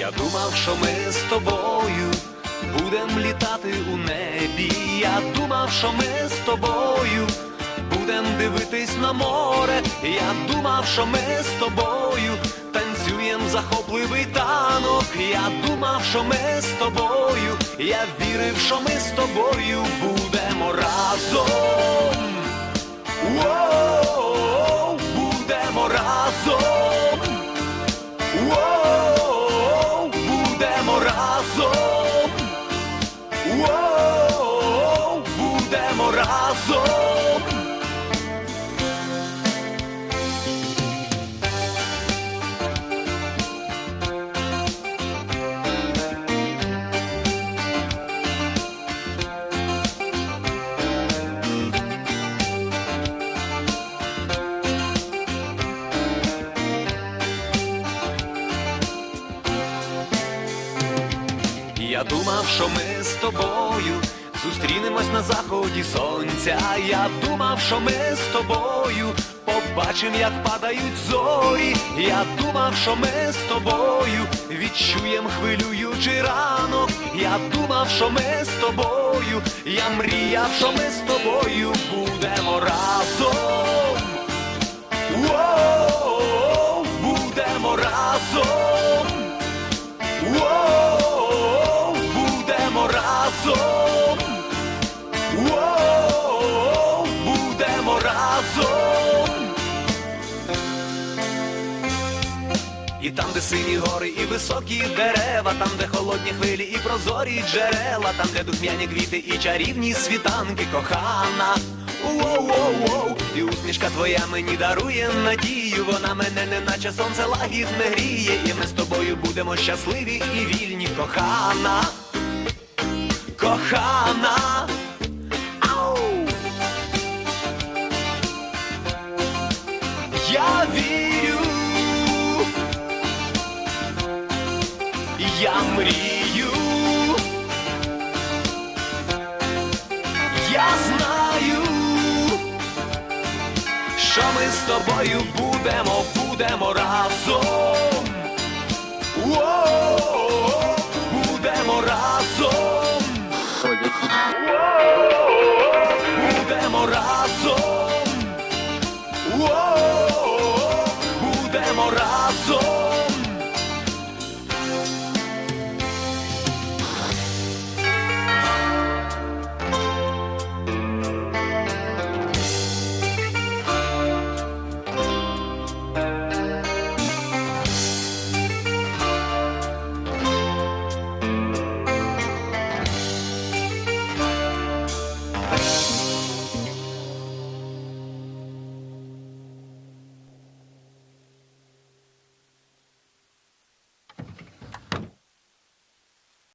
Я думав, що ми з тобою будем літати у небі. Я думав, що ми з тобою будем дивитись на море. Я думав, що ми з тобою танцюєм захопливий танок. Я думав, що ми з тобою. Я вірив, що ми з тобою будемо разом. Я думав, що ми з тобою зустрінемось на заході сонця. Я думав, що ми з тобою побачим, як падають зорі. Я думав, що ми з тобою відчуєм хвилюючий ранок. Я думав, що ми з тобою, я мріяв, що ми з тобою будемо разом. І там, де сині гори і високі дерева, там, де холодні хвилі і прозорі джерела, там, де духмяні квіти і чарівні світанки, кохана. Воу-воу-воу, і усмішка твоя мені дарує надію, вона мене не наче сонце лагідне гріє, і ми з тобою будемо щасливі і вільні, кохана. Кохана. мрію. Я знаю, що ми з тобою будемо, будемо разом. О-о-о-о, Будемо разом. О-о-о-о, Будемо разом. О-о-о-о.